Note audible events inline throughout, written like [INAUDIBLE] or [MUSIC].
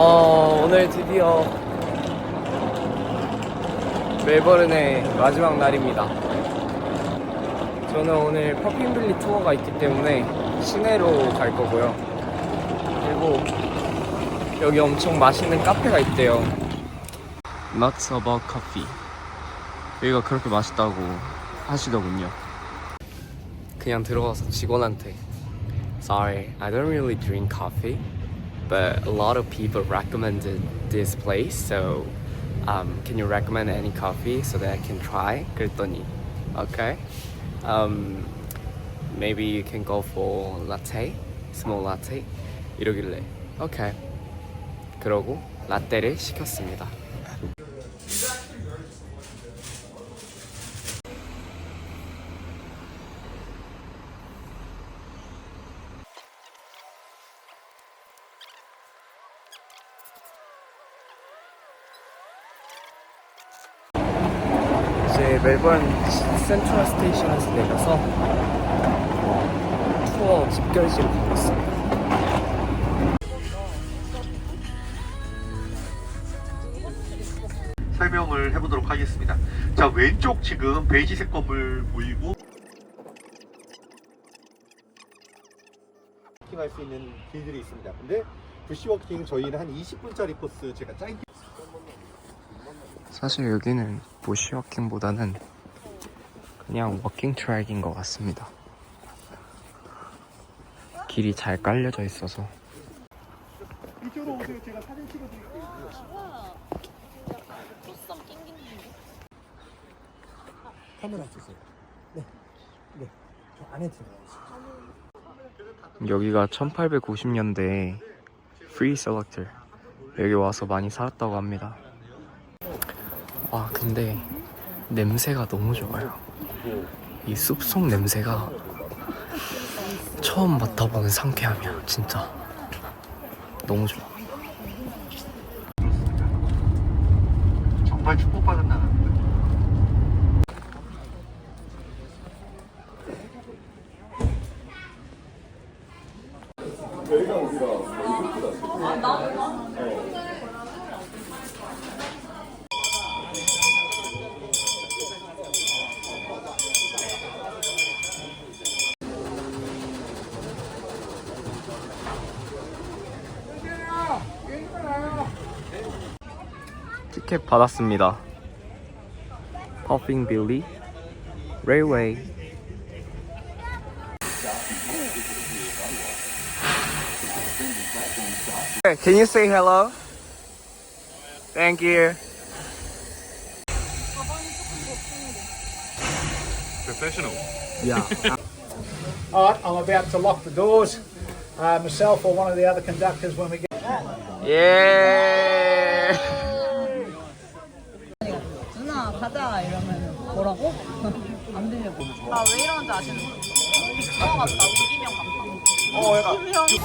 어, 오늘 드디어 멜버른의 마지막 날입니다. 저는 오늘 퍼핑블리 투어가 있기 때문에 시내로 갈 거고요. 그리고 여기 엄청 맛있는 카페가 있대요. Nuts about coffee. 여기가 그렇게 맛있다고 하시더군요. 그냥 들어가서 직원한테 Sorry, I don't really drink coffee, but a lot of people recommended this place, so um, can you recommend any coffee so that I can try? 그랬더니 Okay, um, maybe you can go for latte, small latte. 이러길래 Okay. 그러고 라떼를 시켰습니다. 이제 멜번 센트럴 스테이션에서 내려서 어, 투어 집결지로 가고 있습니다. 설명을 해보도록 하겠습니다. 자 왼쪽 지금 베이지색 건물 보이고 워킹할 수 있는 길들이 있습니다. 근데 부시워킹 저희는 한 20분짜리 코스 제가 짧게 사실 여기는 부시 워킹보다는 그냥 워킹 트랙인 것 같습니다. 길이 잘 깔려져 있어서 이쪽으로 오세요. 제가 사진 찍어드릴게요. 카메라 주세요. 네, 네, 저 안에 들어가요. 여기가 1890년대 프리 셀렉터 여기 와서 많이 살았다고 합니다. 와 근데 냄새가 너무 좋아요. 이 숲속 냄새가 처음 맡아보는 상쾌함이야 진짜 너무 좋아. 정말 축복받은 나라입니다. 티켓 받았습니다. 퍼핑 빌리 레이웨이 Can you say hello? Thank you. Professional. Yeah. [LAUGHS] All right, I'm about to lock the doors. Uh, myself or one of the other conductors when we get. 예. 이러면 뭐라고? [LAUGHS] 안 들려. 나왜 이러는지 아시는 분? 어 맞다 우기명 감사. 어 얘가. 우기명 좋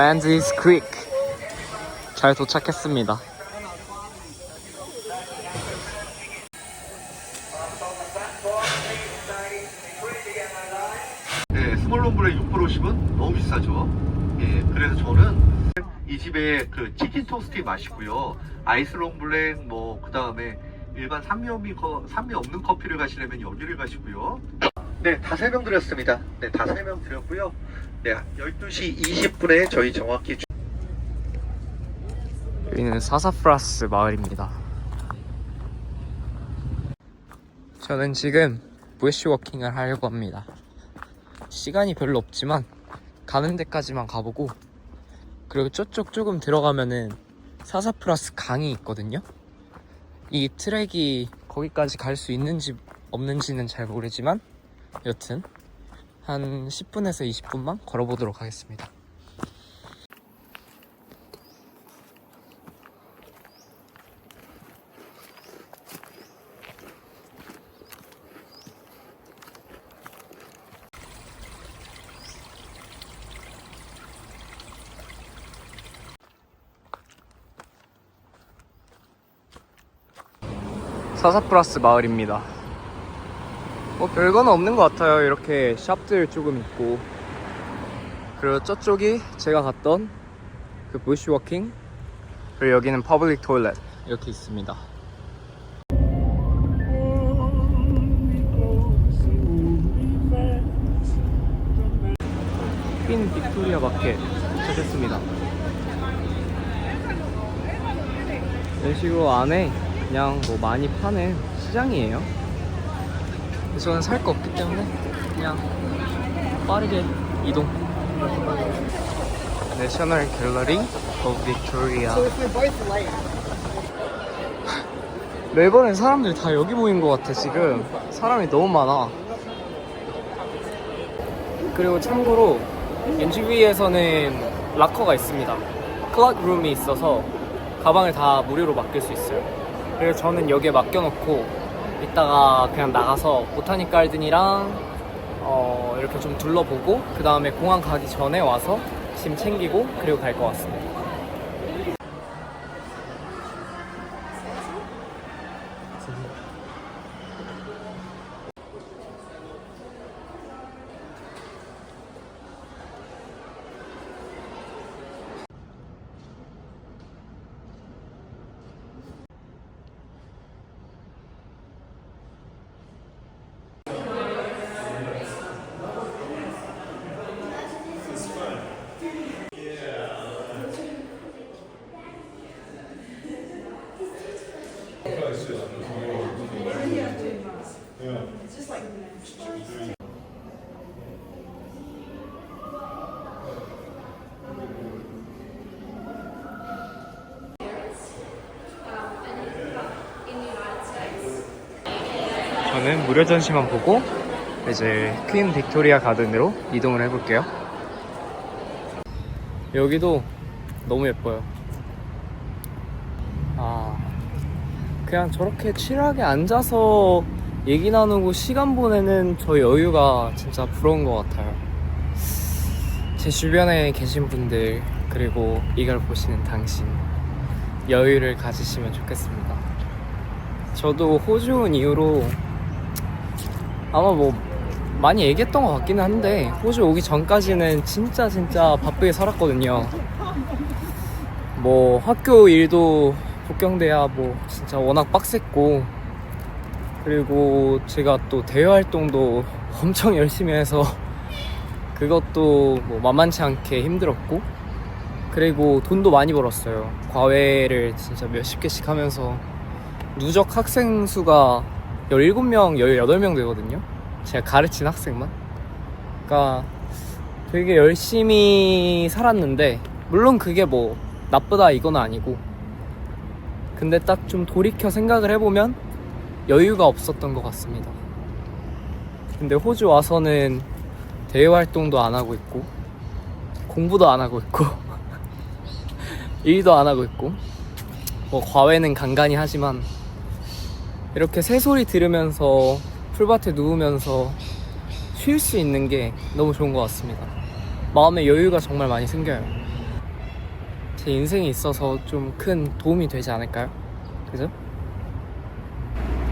Manzi's Creek 잘 도착했습니다. 네, 스몰rom블에 650은 너무 비싸죠. 예, 그래서 저는 이 집에 그 치킨 토스트 맛있고요. 아이스 롱블랙 뭐 그 다음에 일반 산미 없는 커피를 가시려면 여기를 가시고요. 네, 다 설명드렸습니다. 네, 다 설명드렸고요. 네, 12시 20분에 저희 정확히 여기는 사사프라스 마을입니다. 저는 지금 부시워킹을 하려고 합니다. 시간이 별로 없지만 가는 데까지만 가보고 그리고 저쪽 조금 들어가면은 사사프라스 강이 있거든요. 이 트랙이 거기까지 갈 수 있는지 없는지는 잘 모르지만 여튼 한 10분에서 20분만 걸어보도록 하겠습니다. 사사프라스 마을입니다. 뭐 별거는 없는 것 같아요. 이렇게 샵들 조금 있고 그리고 저쪽이 제가 갔던 그 부시워킹 그리고 여기는 퍼블릭 토일렛 이렇게 있습니다. 퀸 빅토리아 마켓 도착했습니다. 이런 식으로 안에 그냥 뭐 많이 파는 시장이에요. 저는 살 거 없기 때문에 그냥 빠르게 이동. 내셔널 갤러리 오브 빅토리아. 멜버른 사람들 다 여기 모인 것 같아 지금. 사람이 너무 많아. 그리고 참고로 NGV에서는 락커가 있습니다. 클럿 룸이 있어서 가방을 다 무료로 맡길 수 있어요. 그래서 저는 여기에 맡겨놓고 이따가 그냥 나가서 보타닉 가든이랑 어, 이렇게 좀 둘러보고 그 다음에 공항 가기 전에 와서 짐 챙기고 그리고 갈 것 같습니다. 저는 무료 전시만 보고 이제 퀸 빅토리아 가든으로 이동을 해볼게요. 여기도 너무 예뻐요. 그냥 저렇게 칠하게 앉아서 얘기 나누고 시간 보내는 저 여유가 진짜 부러운 것 같아요. 제 주변에 계신 분들, 그리고 이걸 보시는 당신, 여유를 가지시면 좋겠습니다. 저도 호주 온 이후로 아마 뭐 많이 얘기했던 것 같기는 한데 호주 오기 전까지는 진짜 진짜 바쁘게 살았거든요. 뭐 학교 일도 복경돼야 뭐 진짜 워낙 빡셌고 그리고 제가 또 대외 활동도 [LAUGHS] 엄청 열심히 해서 그것도 뭐 만만치 않게 힘들었고 그리고 돈도 많이 벌었어요. 과외를 진짜 몇십 개씩 하면서 누적 학생 수가 17명, 18명 되거든요. 제가 가르친 학생만. 그러니까 되게 열심히 살았는데 물론 그게 뭐 나쁘다 이건 아니고 근데 딱 좀 돌이켜 생각을 해보면 여유가 없었던 것 같습니다. 근데 호주 와서는 대외 활동도 안 하고 있고 공부도 안 하고 있고 [LAUGHS] 일도 안 하고 있고 뭐 과외는 간간히 하지만 이렇게 새소리 들으면서 풀밭에 누우면서 쉴 수 있는 게 너무 좋은 것 같습니다. 마음의 여유가 정말 많이 생겨요. 제 인생에 있어서 좀 큰 도움이 되지 않을까요? 그죠?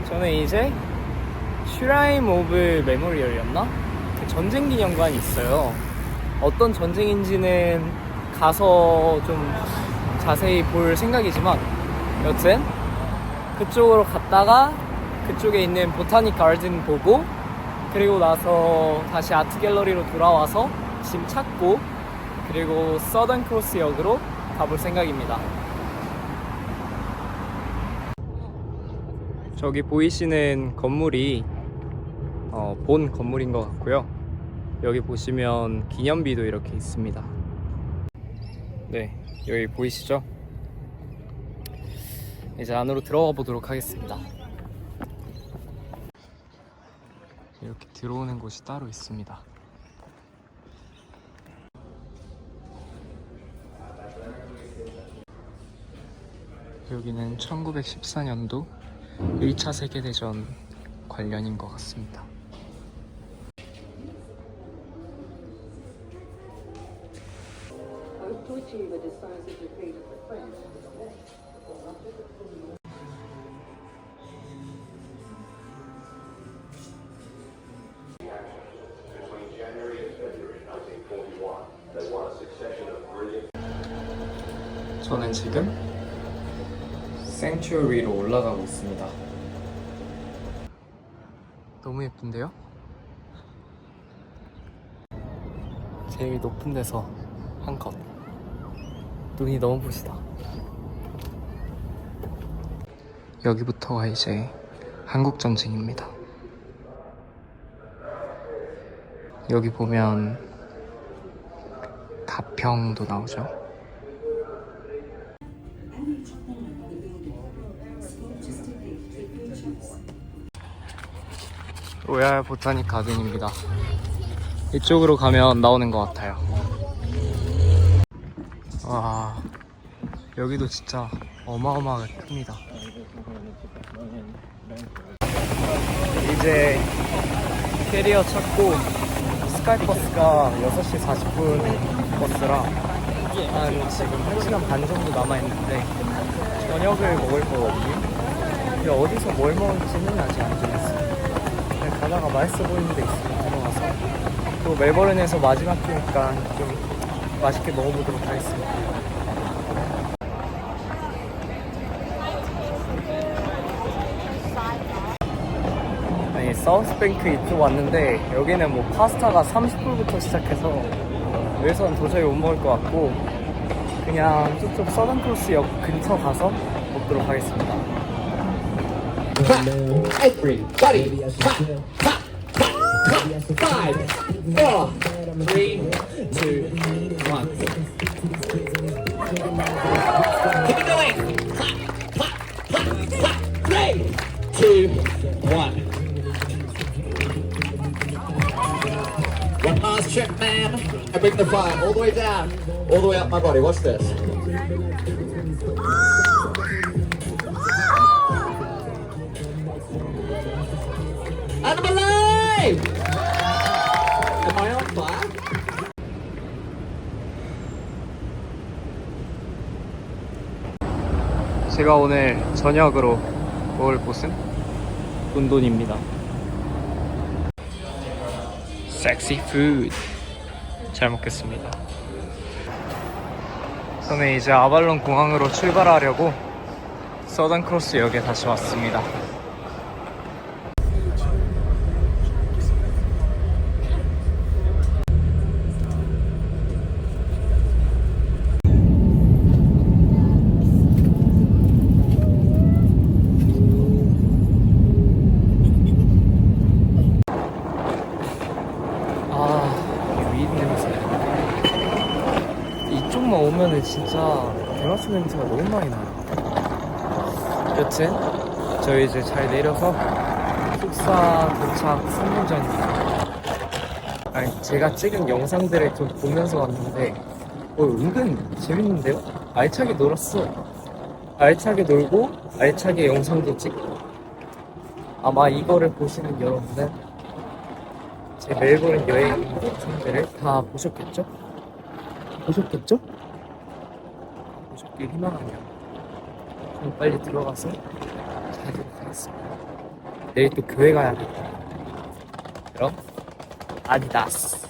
저는 이제 슈라임 오브 메모리얼이었나? 그 전쟁 기념관이 있어요. 어떤 전쟁인지는 가서 좀 자세히 볼 생각이지만 여튼 그쪽으로 갔다가 그쪽에 있는 보타닉 가든 보고 그리고 나서 다시 아트 갤러리로 돌아와서 짐 찾고 그리고 서던 크로스 역으로 가볼 생각입니다. 저기 보이시는 건물이 어, 본 건물인 것 같고요. 여기 보시면 기념비도 이렇게 있습니다. 네, 여기 보이시죠? 이제 안으로 들어가 보도록 하겠습니다. 이렇게 들어오는 곳이 따로 있습니다. 여기는 1914년도 1차 세계대전 관련인 것 같습니다. 저는 지금 생츄어리로 올라가고 있습니다. 너무 예쁜데요? 제일 높은 데서 한 컷. 눈이 너무 부시다. 여기부터가 이제 한국 전쟁입니다. 여기 보면 가평도 나오죠. 로얄 보타닉 가든입니다. 이쪽으로 가면 나오는 것 같아요. 와, 여기도 진짜 어마어마하게 큽니다. 이제 캐리어 찾고 스카이버스가 6시 40분 버스라 한 지금 1시간 반 정도 남아있는데 저녁을 먹을 거거든요. 근데 어디서 뭘 먹을지는 아직 안 정했어요. 가다가 맛있어 보이는 데 있으면 들어가서 또 멜버른에서 마지막 끼니까 좀 맛있게 먹어보도록 하겠습니다. 아니 사우스뱅크 이쪽 왔는데 여기는 뭐 파스타가 30불부터 시작해서 여기서는 도저히 못 먹을 것 같고 그냥 저쪽 서든크로스 역 근처 가서 먹도록 하겠습니다. Everybody, hot, hot, hot. Five, four, three, two, one. Keep it going. Hot, hot, hot, hot. Three, two, one. One last trip, man. And bring the fire all the way down, all the way up my body. Watch this. 제가 오늘 저녁으로 먹을 곳은 론돈입니다. 섹시 푸드 잘 먹겠습니다. 저는 이제 아발론 공항으로 출발하려고 서던 크로스 역에 다시 왔습니다. 아, 이윗 냄새. 이쪽만 오면은 진짜 대마초 냄새가 너무 많이 나요. 여튼, 저희 이제 잘 내려서 숙사 도착 3분 전입니다. 아니, 제가 찍은 영상들을 좀 보면서 왔는데, 어, 은근 재밌는데요? 알차게 놀았어. 알차게 놀고, 알차게 영상도 찍고. 아마 이거를 보시는 여러분은 제 멜버른 여행 영상들을 다 보셨겠죠? 보셨겠죠? 있길 희망하며 그럼 빨리 들어가서 자도록 하겠습니다. 내일 또 교회 가야겠다. 그럼 아디다스.